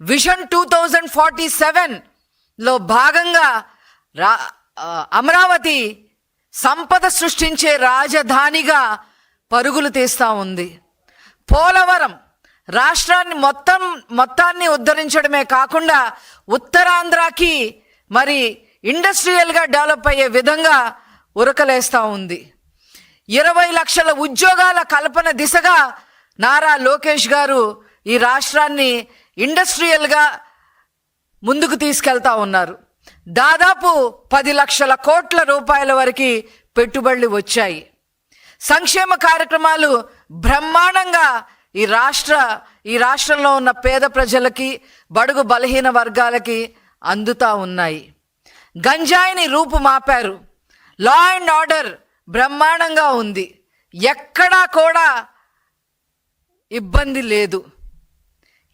Vision two thousand forty సెవెన్లో భాగంగా రా అమరావతి సంపద సృష్టించే రాజధానిగా పరుగులు తీస్తూ ఉంది. పోలవరం రాష్ట్రాన్ని మొత్తం మొత్తాన్ని ఉద్ధరించడమే కాకుండా ఉత్తరాంధ్రకి మరి ఇండస్ట్రియల్గా డెవలప్ అయ్యే విధంగా ఉరకలేస్తూ ఉంది. ఇరవై లక్షల ఉద్యోగాల కల్పన దిశగా నారా లోకేష్ గారు ఈ రాష్ట్రాన్ని ఇండస్ట్రియల్గా ముందుకు తీసుకెళ్తా ఉన్నారు. దాదాపు పది లక్షల కోట్ల రూపాయల వరకు పెట్టుబడులు వచ్చాయి. సంక్షేమ కార్యక్రమాలు బ్రహ్మాండంగా ఈ రాష్ట్ర ఈ రాష్ట్రంలో ఉన్న పేద ప్రజలకి బడుగు బలహీన వర్గాలకి అందుతా ఉన్నాయి. గంజాయిని రూపు మాపారు లా అండ్ ఆర్డర్ బ్రహ్మాండంగా ఉంది. ఎక్కడా కూడా ఇబ్బంది లేదు.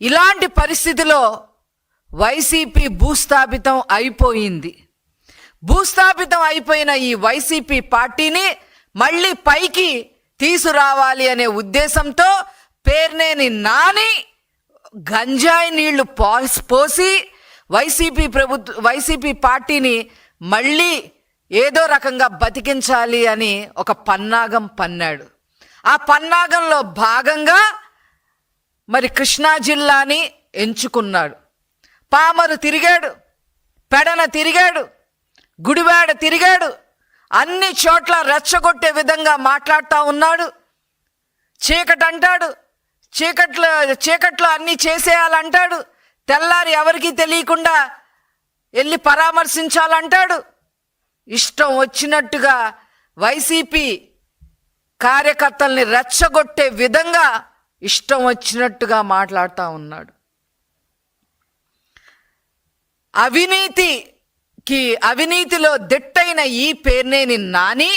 ఇలాంటి పరిస్థితిలో వైసీపీ భూస్థాపితం అయిపోయింది. భూస్థాపితం అయిపోయిన ఈ వైసీపీ పార్టీని మళ్ళీ పైకి తీసుకురావాలి అనే ఉద్దేశంతో పేర్నేని నాని గంజాయి నీళ్ళు పోసి వైసీపీ ప్రభుత్వ వైసీపీ పార్టీని మళ్ళీ ఏదో రకంగా బతికించాలి అని ఒక పన్నాగం పన్నాడు. ఆ పన్నాగంలో భాగంగా మరి కృష్ణా జిల్లాని ఎంచుకున్నాడు. పామరు తిరిగాడు పెడన తిరిగాడు గుడివాడ తిరిగాడు అన్ని చోట్ల రెచ్చగొట్టే విధంగా మాట్లాడుతూ ఉన్నాడు. చీకటి అంటాడు చీకట్లో చీకట్లో అన్నీ చేసేయాలంటాడు. తెల్లారి ఎవరికీ తెలియకుండా వెళ్ళి పరామర్శించాలంటాడు. ఇష్టం వచ్చినట్టుగా వైసీపీ కార్యకర్తల్ని రెచ్చగొట్టే విధంగా ఇష్టం వచ్చినట్టుగా మాట్లాడుతూ ఉన్నాడు. అవినీతికి అవినీతిలో దిట్టైన ఈ పేర్నేని నాని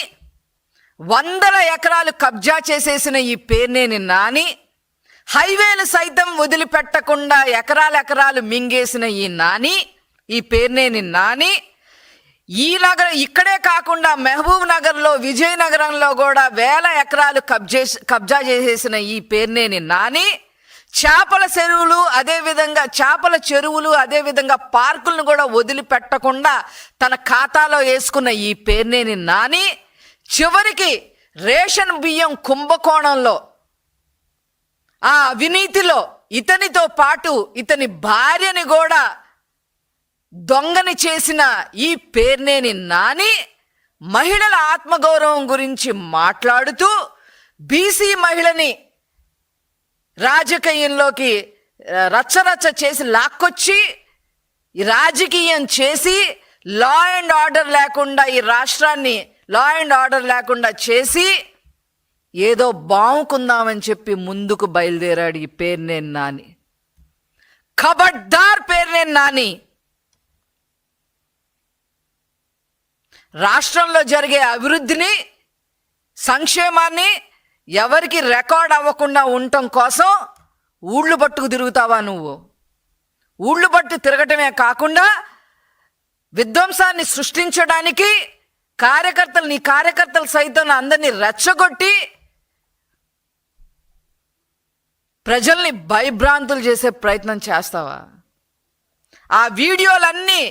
వందల ఎకరాలు కబ్జా చేసేసిన ఈ పేర్నేని నాని హైవేలు సైతం వదిలిపెట్టకుండా ఎకరాల ఎకరాలు మింగేసిన ఈ నాని ఈ పేర్నేని నాని ఈ నగర ఇక్కడే కాకుండా మహబూబ్ నగర్లో విజయనగరంలో కూడా వేల ఎకరాలు కబ్జే కబ్జా చేసేసిన ఈ పేర్నేని నాని చేపల చెరువులు అదేవిధంగా చేపల చెరువులు అదేవిధంగా పార్కులను కూడా వదిలిపెట్టకుండా తన ఖాతాలో వేసుకున్న ఈ పేర్నేని నాని. చివరికి రేషన్ బియ్యం కుంభకోణంలో ఆ అవినీతిలో ఇతనితో పాటు ఇతని భార్యని కూడా దొంగని చేసిన ఈ పేర్నేని నాని మహిళల ఆత్మగౌరవం గురించి మాట్లాడుతూ బీసీ మహిళని రాజకీయంలోకి రచ్చరచ్చ చేసి లాక్కొచ్చి రాజకీయం చేసి లా అండ్ ఆర్డర్ లేకుండా ఈ రాష్ట్రాన్ని లా అండ్ ఆర్డర్ లేకుండా చేసి ఏదో బావుకుందామని చెప్పి ముందుకు బయలుదేరాడు ఈ పేర్నేని నాని. కబడ్దార్ పేర్నేని నాని. రాష్ట్రంలో జరిగే అభివృద్ధిని సంక్షేమాన్ని ఎవరికి రికార్డ్ అవ్వకుండా ఉండటం కోసం ఊళ్ళు పట్టుకు తిరుగుతావా నువ్వు? ఊళ్ళు పట్టు తిరగటమే కాకుండా విధ్వంసాన్ని సృష్టించడానికి కార్యకర్తలు నీ కార్యకర్తలు సైతం అందరినీ రెచ్చగొట్టి ప్రజల్ని భయభ్రాంతులు చేసే ప్రయత్నం చేస్తావా? ఆ వీడియోలన్నీ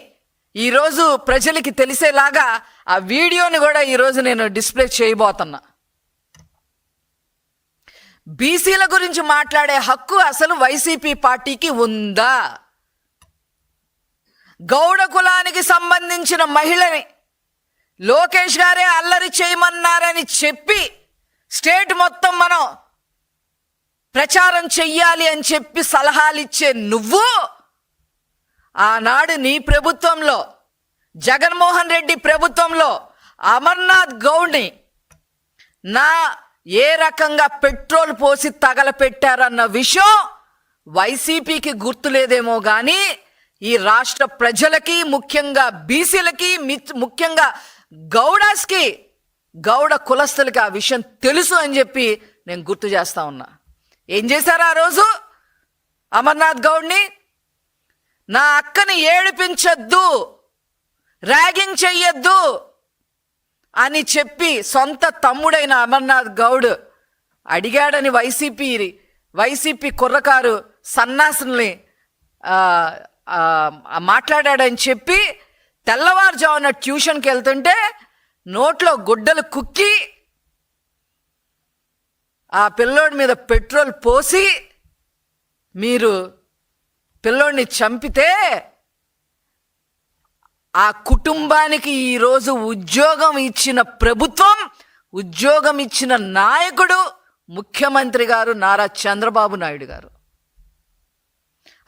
ఈరోజు ప్రజలకి తెలిసేలాగా ఆ వీడియోని కూడా ఈరోజు నేను డిస్ప్లే చేయబోతున్నా. బీసీల గురించి మాట్లాడే హక్కు అసలు వైసీపీ పార్టీకి ఉందా? గౌడ కులానికి సంబంధించిన మహిళని లోకేష్ గారే అల్లరి చేయమన్నారని చెప్పి స్టేట్ మొత్తం మనం ప్రచారం చెయ్యాలి అని చెప్పి సలహాలు ఇచ్చే నువ్వు ఆనాడు నీ ప్రభుత్వంలో జగన్మోహన్ రెడ్డి ప్రభుత్వంలో అమర్నాథ్ గౌడ్ని నా ఏ రకంగా పెట్రోల్ పోసి తగలపెట్టారన్న విషయం వైసీపీకి గుర్తులేదేమో కానీ ఈ రాష్ట్ర ప్రజలకి ముఖ్యంగా బీసీలకి మిత్- ముఖ్యంగా గౌడాస్కి గౌడ కులస్తులకి ఆ విషయం తెలుసు అని చెప్పి నేను గుర్తు చేస్తా ఉన్నా. ఏం చేశారు ఆ రోజు? అమర్నాథ్ గౌడ్ని నా అక్కని ఏడిపించద్దు ర్యాగింగ్ చెయ్యొద్దు అని చెప్పి సొంత తమ్ముడైన అమర్నాథ్ గౌడ్ అడిగాడని వైసీపీ వైసీపీ కుర్రకారు సన్నాసుల్ని మాట్లాడాడని చెప్పి తెల్లవారుజామున ట్యూషన్కి వెళ్తుంటే నోట్లో గుడ్డలు కుక్కి ఆ పిల్లోడి మీద పెట్రోల్ పోసి మీరు పిల్లోడిని చంపితే ఆ కుటుంబానికి ఈరోజు ఉద్యోగం ఇచ్చిన ప్రభుత్వం ఉద్యోగం ఇచ్చిన నాయకుడు ముఖ్యమంత్రి గారు నారా చంద్రబాబు నాయుడు గారు.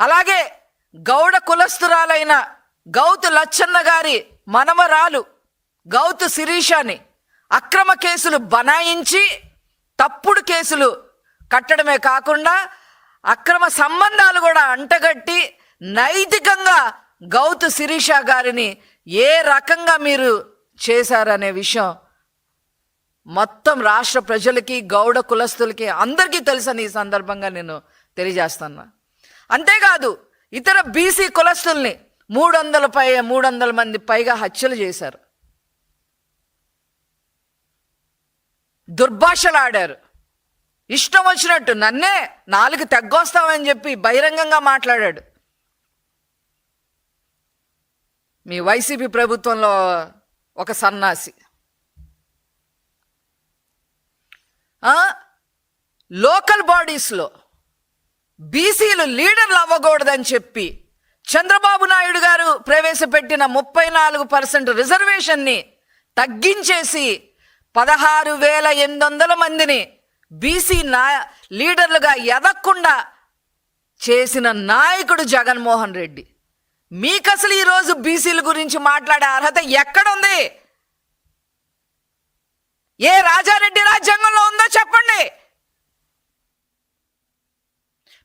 అలాగే గౌడ కులస్తురాలైన గౌతు లచ్చన్న గారి మనమరాలు గౌతు శిరీషాని అక్రమ కేసులు బనాయించి తప్పుడు కేసులు కట్టడమే కాకుండా అక్రమ సంబంధాలు కూడా అంటగట్టి నైతికంగా గౌతు శిరీష గారిని ఏ రకంగా మీరు చేశారనే విషయం మొత్తం రాష్ట్ర ప్రజలకి గౌడ కులస్తులకి అందరికీ తెలుసని ఈ సందర్భంగా నేను తెలియజేస్తున్నా. అంతేకాదు ఇతర బీసీ కులస్తుల్ని మూడు వందల పై మూడు వందల మంది పైగా హత్యలు చేశారు. దుర్భాషలు ఆడారు ఇష్టం వచ్చినట్టు నన్నే నాలుగు తెగ్గొస్తామని చెప్పి బహిరంగంగా మాట్లాడాడు. మీ వైసీపీ ప్రభుత్వంలో ఒక సన్నాసి. లోకల్ బాడీస్లో బీసీలు లీడర్లు అవ్వకూడదని చెప్పి చంద్రబాబు నాయుడు గారు ప్రవేశపెట్టిన ముప్పై నాలుగు పర్సెంట్ రిజర్వేషన్ని తగ్గించేసి పదహారు వేల ఎనిమిది వందల మందిని బీసీ నా లీడర్లుగా ఎదగకుండా చేసిన నాయకుడు జగన్మోహన్ రెడ్డి. మీకు అసలు ఈరోజు బీసీల గురించి మాట్లాడే అర్హత ఎక్కడుంది? ఏ రాజారెడ్డి రాజ్యాంగంలో ఉందో చెప్పండి.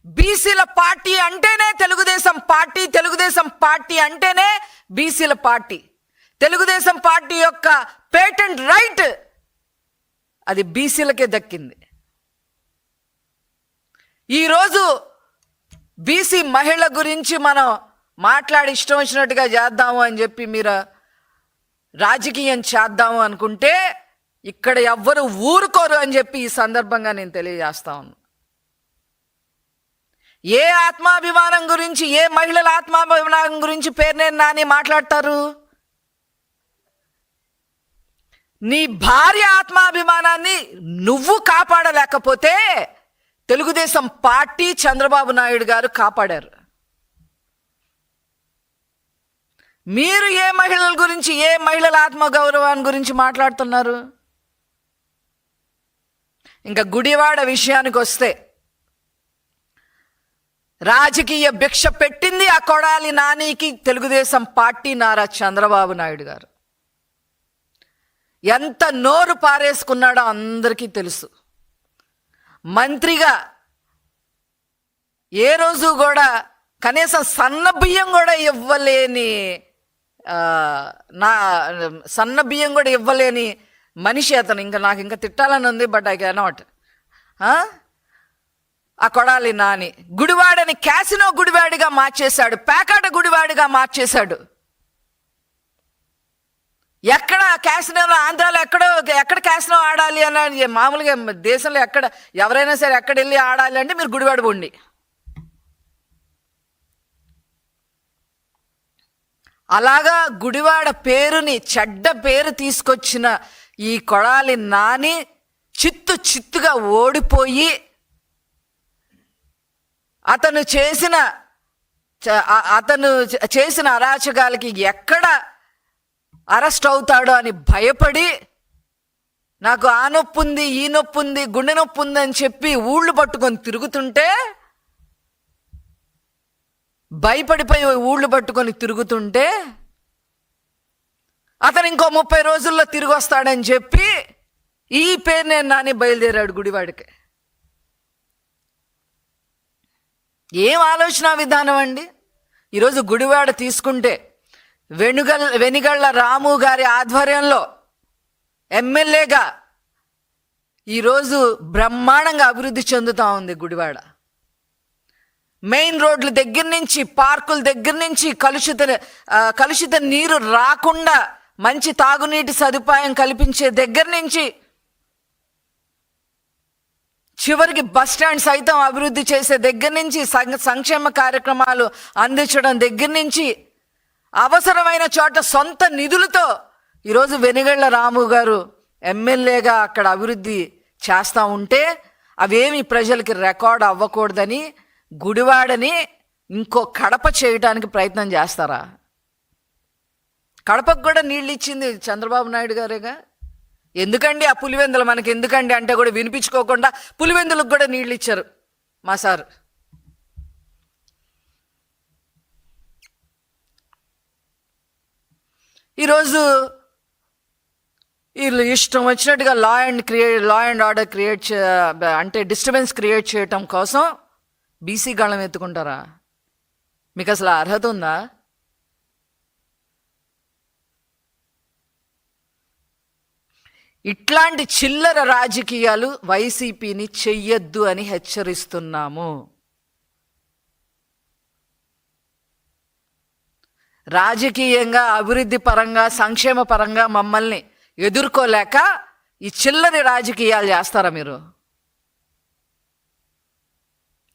బీసీల పార్టీ అంటేనే తెలుగుదేశం పార్టీ తెలుగుదేశం పార్టీ అంటేనే బీసీల పార్టీ. తెలుగుదేశం పార్టీ యొక్క పేటెంట్ రైట్ అది బీసీలకే దక్కింది. ఈరోజు బీసీ మహిళ గురించి మనం మాట్లాడి ఇష్టం వచ్చినట్టుగా చేద్దాము అని చెప్పి మీరు రాజకీయం చేద్దాము అనుకుంటే ఇక్కడ ఎవ్వరు ఊరుకోరు అని చెప్పి ఈ సందర్భంగా నేను తెలియజేస్తా ఉన్నా. ఏ ఆత్మాభిమానం గురించి ఏ మహిళల ఆత్మాభిమానం గురించి పేరునే నాని మాట్లాడతారు? నీ భార్య ఆత్మాభిమానాన్ని నువ్వు కాపాడలేకపోతే తెలుగుదేశం పార్టీ చంద్రబాబు నాయుడు గారు కాపాడారు. మీరు ఏ మహిళల గురించి ఏ మహిళల ఆత్మగౌరవాన్ని గురించి మాట్లాడుతున్నారు? ఇంకా గుడివాడ విషయానికి వస్తే రాజకీయ భిక్ష పెట్టింది ఆ కొడాలి నానికి తెలుగుదేశం పార్టీ నారా చంద్రబాబు నాయుడు గారు. ఎంత నోరు పారేసుకున్నాడో అందరికీ తెలుసు. మంత్రిగా ఏ రోజు కూడా కనీసం సన్న బియ్యం కూడా ఇవ్వలేని నా సన్న బియ్యం కూడా ఇవ్వలేని మనిషి అతను. ఇంకా నాకు ఇంకా తిట్టాలని ఉంది బట్ ఐ కెనాట్ ఆ? కొడాలి నాని. గుడివాడని క్యాసినో గుడివాడిగా మార్చేశాడు. పేకాట గుడివాడిగా మార్చేశాడు. ఎక్కడ క్యాసినోలో ఆంధ్రాలో ఎక్కడో ఎక్కడ క్యాసినో ఆడాలి అని మామూలుగా దేశంలో ఎక్కడ ఎవరైనా సరే ఎక్కడ వెళ్ళి ఆడాలి అంటే మీరు గుడివాడ ఉండి అలాగా గుడివాడ పేరుని చెడ్డ పేరు తీసుకొచ్చిన ఈ కొడాలి నాని చిత్తు చిత్తుగా ఓడిపోయి అతను చేసిన అతను చేసిన అరాచకాలకి ఎక్కడ అరెస్ట్ అవుతాడో అని భయపడి నాకు ఆ నొప్పి ఉంది ఈ నొప్పి ఉంది గుండె నొప్పి ఉంది అని చెప్పి ఊళ్ళు పట్టుకొని తిరుగుతుంటే భయపడిపోయి ఊళ్ళు పట్టుకొని తిరుగుతుంటే అతను ఇంకో ముప్పై రోజుల్లో తిరిగి వస్తాడని చెప్పి ఈ పేరు నేను నాని బయలుదేరాడు గుడివాడికి. ఏం ఆలోచన విధానం అండి? ఈరోజు గుడివాడ తీసుకుంటే వెనుగల్ వెనిగళ్ళ రాము గారి ఆధ్వర్యంలో ఎమ్మెల్యేగా ఈరోజు బ్రహ్మాండంగా అభివృద్ధి చెందుతూ ఉంది గుడివాడ. మెయిన్ రోడ్ల దగ్గర నుంచి పార్కుల దగ్గర నుంచి కలుషిత కలుషిత నీరు రాకుండా మంచి తాగునీటి సదుపాయం కల్పించే దగ్గర నుంచి చివరికి బస్ స్టాండ్ సైతం అభివృద్ధి చేసే దగ్గర నుంచి సం- సంక్షేమ కార్యక్రమాలు అందించడం దగ్గర నుంచి అవసరమైన చోట సొంత నిధులతో ఈరోజు వెనుగళ్ళ రాము గారు ఎమ్మెల్యేగా అక్కడ అభివృద్ధి చేస్తూ ఉంటే అవేమి ప్రజలకి రికార్డ్ అవ్వకూడదని గుడివాడని ఇంకో కడప చేయడానికి ప్రయత్నం చేస్తారా? కడపకు కూడా నీళ్ళు ఇచ్చింది చంద్రబాబు నాయుడు గారేగా? ఎందుకండి ఆ పులివెందులు? మనకి ఎందుకండి అంటే కూడా వినిపించుకోకుండా పులివెందులకు కూడా నీళ్ళు ఇచ్చారు మా సార్. ఈరోజు వీళ్ళు ఇష్టం వచ్చినట్టుగా law and create law and order create చే అంటే డిస్టర్బెన్స్ క్రియేట్ చేయటం కోసం బీసీ గళం ఎత్తుకుంటారా? మీకు అసలు అర్హత ఉందా? ఇట్లాంటి చిల్లర రాజకీయాలు వైసీపీని చెయ్యొద్దు అని హెచ్చరిస్తున్నాము. రాజకీయంగా అభివృద్ధి పరంగా సంక్షేమ పరంగా మమ్మల్ని ఎదుర్కోలేక ఈ చిల్లరి రాజకీయాలు చేస్తారా మీరు?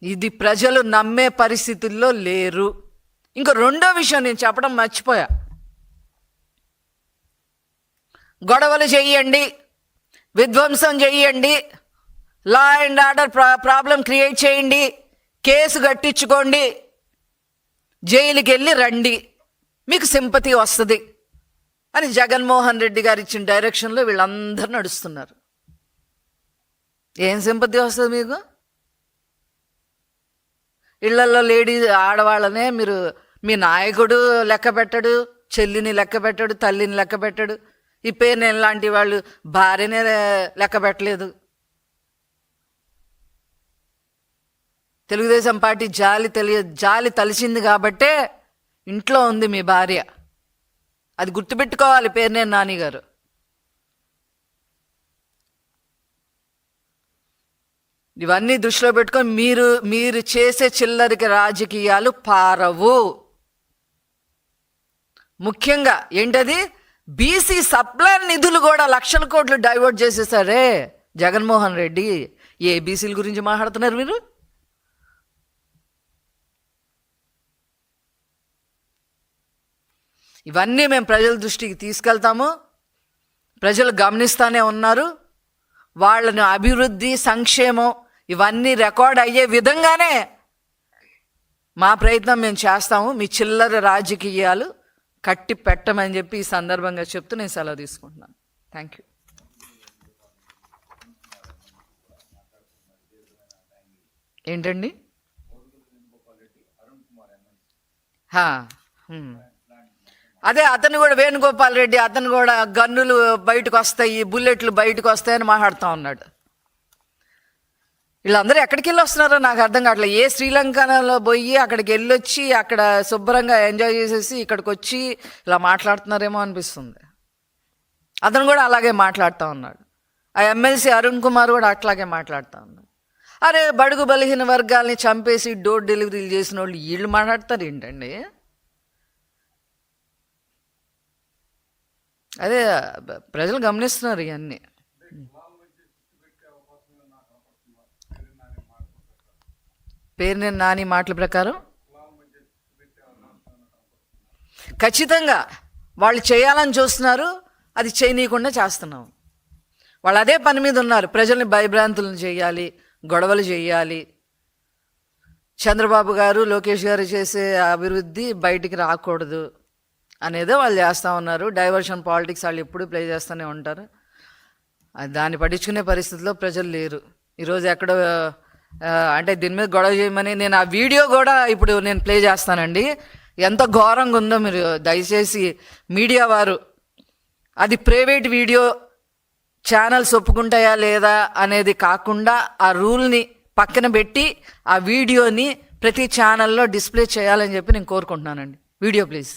ఇది ప్రజలు నమ్మే పరిస్థితుల్లో లేరు. ఇంకో రెండో విషయం నేను చెప్పడం మర్చిపోయా. గొడవలు చెయ్యండి విధ్వంసం చెయ్యండి లా అండ్ ఆర్డర్ ప్రా ప్రాబ్లం క్రియేట్ చేయండి కేసు కట్టించుకోండి జైలుకి వెళ్ళి రండి. మీకు సింపతి వస్తుంది. అని జగన్మోహన్ రెడ్డి గారు ఇచ్చిన డైరెక్షన్లో వీళ్ళందరూ నడుస్తున్నారు. ఏం సింపతి వస్తుంది మీకు? ఇళ్ళలో లేడీ ఆడవాళ్ళనే మీరు మీ నాయకుడు లెక్క పెట్టడు చెల్లిని లెక్క పెట్టడు తల్లిని లెక్క పెట్టడు. ఈ పేరు లాంటి వాళ్ళు భార్యనే లెక్క పెట్టలేదు. తెలుగుదేశం పార్టీ జాలి తెలియ జాలి తలిసింది కాబట్టే ఇంట్లో ఉంది మీ భార్య. అది గుర్తుపెట్టుకోవాలి పేరునే నాని గారు ఇవన్నీ దృష్టిలో పెట్టుకొని మీరు మీరు చేసే చిల్లరికి రాజకీయాలు పారవు. ముఖ్యంగా ఏంటది? బీసీ సప్లైర్ నిధులు కూడా లక్షల కోట్లు డైవర్ట్ చేసేసారే జగన్మోహన్ రెడ్డి. ఏ బీసీల గురించి మాట్లాడుతున్నారు మీరు? ఇవన్నీ మేము ప్రజల దృష్టికి తీసుకెళ్తాము. ప్రజలు గమనిస్తానే ఉన్నారు. వాళ్ళను అభివృద్ధి సంక్షేమం ఇవన్నీ రికార్డ్ అయ్యే విధంగానే మా ప్రయత్నం మేము చేస్తాము. మీ చిల్లర రాజకీయాలు కట్టి పెట్టమని చెప్పి ఈ సందర్భంగా చెప్తూ నేను సెలవు తీసుకుంటున్నాను. థ్యాంక్ యూ ఏంటండి? అదే అతను కూడా వేణుగోపాల్ రెడ్డి అతను కూడా గన్నులు బయటకు వస్తాయి బుల్లెట్లు బయటకు వస్తాయని మాట్లాడుతూ ఉన్నాడు. వీళ్ళందరూ ఎక్కడికి వెళ్ళి వస్తున్నారో నాకు అర్థం కావట్లేదు. ఏ శ్రీలంకలో పోయి అక్కడికి వెళ్ళొచ్చి అక్కడ శుభ్రంగా ఎంజాయ్ చేసేసి ఇక్కడికి వచ్చి ఇలా మాట్లాడుతున్నారేమో అనిపిస్తుంది. అతను కూడా అలాగే మాట్లాడుతూ ఉన్నాడు. ఆ ఎమ్మెల్సీ అరుణ్ కుమార్ కూడా అట్లాగే మాట్లాడుతూ ఉన్నాడు. అరే బడుగు బలహీన వర్గాల్ని చంపేసి డోర్ డెలివరీలు చేసిన వాళ్ళు వీళ్ళు మాట్లాడతారు ఏంటండి? అదే ప్రజలు గమనిస్తున్నారు ఇవన్నీ. పేరు నేను నాని మాటల ప్రకారం? ఖచ్చితంగా వాళ్ళు చేయాలని చూస్తున్నారు అది చేయనీయకుండా చేస్తున్నాం. వాళ్ళు అదే పని మీద ఉన్నారు. ప్రజల్ని భయభ్రాంతులను చేయాలి గొడవలు చేయాలి. చంద్రబాబు గారు లోకేష్ గారు చేసే అభివృద్ధి బయటికి రాకూడదు అనేదే వాళ్ళు చేస్తూ ఉన్నారు. డైవర్షన్ పాలిటిక్స్ వాళ్ళు ఎప్పుడూ ప్లే చేస్తూనే ఉంటారు. అది దాన్ని పట్టించుకునే పరిస్థితిలో ప్రజలు లేరు. ఈరోజు ఎక్కడో అంటే దీని మీద గొడవ చేయమని నేను ఆ వీడియో కూడా ఇప్పుడు నేను ప్లే చేస్తానండి. ఎంత ఘోరంగా ఉందో మీరు దయచేసి మీడియా వారు అది ప్రైవేట్ వీడియో ఛానల్స్ ఒప్పుకుంటాయా లేదా అనేది కాకుండా ఆ రూల్ని పక్కన పెట్టి ఆ వీడియోని ప్రతి ఛానల్లో డిస్ప్లే చేయాలని చెప్పి నేను కోరుకుంటున్నానండి. Video please.